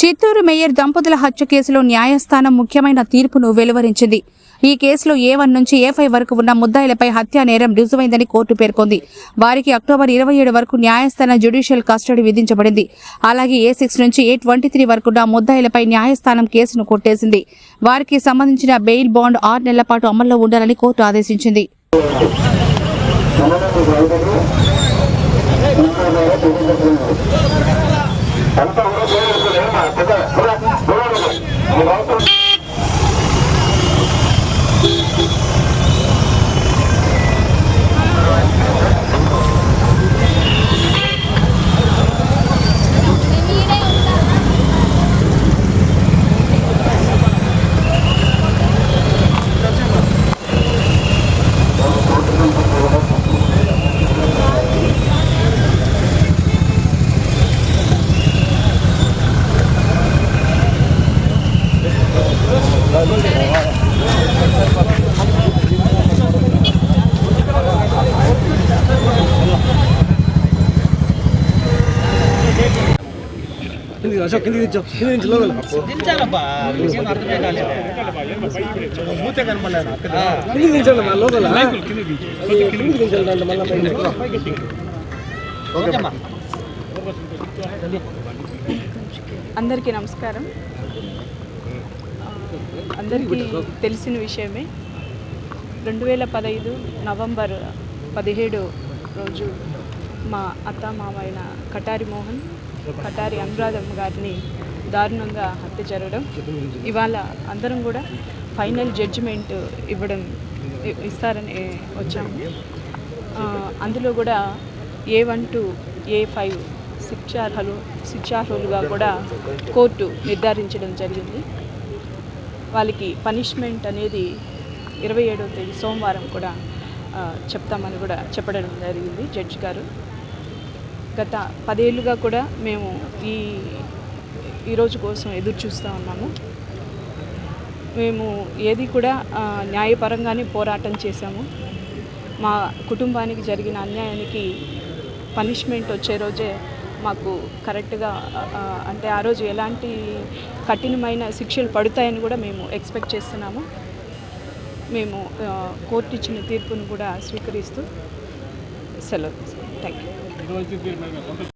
Chittoor mayor దంపతుల హత్య కేసులో న్యాయస్థానం ముఖ్యమైన తీర్పును వెలువరించింది. ఈ కేసులో ఏ వన్ నుంచి ఏ ఫైవ్ వరకు ఉన్న ముద్దాయిలపై హత్యా నేరం రుజువైందని కోర్టు పేర్కొంది. వారికి అక్టోబర్ ఇరవై ఏడు వరకు న్యాయస్థానం జ్యుడిషియల్ కస్టడీ విధించబడింది. అలాగే ఏ సిక్స్ నుంచి ఏ ట్వంటీ త్రీ వరకు ఉన్న ముద్దాయిలపై న్యాయస్థానం కేసును కొట్టేసింది. వారికి సంబంధించిన బెయిల్ బాండ్ ఆరు నెలల పాటు అమల్లో ఉండాలని కోర్టు ఆదేశించింది. కిందికి ఉన్నాయి అశోక్ దించు కింది దించాలబ్బా అర్థమే కాలేదు. మూతే కనపడలేదు? దించాలి మళ్ళీ అందరికీ నమస్కారం. అందరికీ తెలిసిన విషయమే. రెండు వేల పదహైదు నవంబర్ పదిహేడు రోజు మా అత్త మామైన కటారి మోహన్ కటారి అనురాధమ్మ గారిని దారుణంగా హత్య జరగడం ఇవాళ అందరం కూడా ఫైనల్ జడ్జిమెంట్ ఇవ్వడం ఇస్తారని వచ్చాము. అందులో కూడా A one to A five శిక్షార్హలు శిక్షార్హులుగా కూడా కోర్టు నిర్ధారించడం జరిగింది. వాళ్ళకి పనిష్మెంట్ అనేది ఇరవై ఏడవ తేదీ సోమవారం కూడా చెప్తామని కూడా చెప్పడం జరిగింది జడ్జి గారు. గత పదేళ్ళుగా కూడా మేము ఈ ఈరోజు కోసం ఎదురు చూస్తూ ఉన్నాము. మేము ఏది కూడా న్యాయపరంగానే పోరాటం చేశాము. మా కుటుంబానికి జరిగిన అన్యాయానికి పనిష్మెంట్ వచ్చే రోజే మాకు కరెక్ట్గా అంటే ఆ రోజు ఎలాంటి కఠినమైన శిక్షలు పడతాయని కూడా మేము ఎక్స్పెక్ట్ చేస్తున్నాము. మేము కోర్టు ఇచ్చిన తీర్పును కూడా స్వీకరిస్తూ సెలవు థ్యాంక్ యూ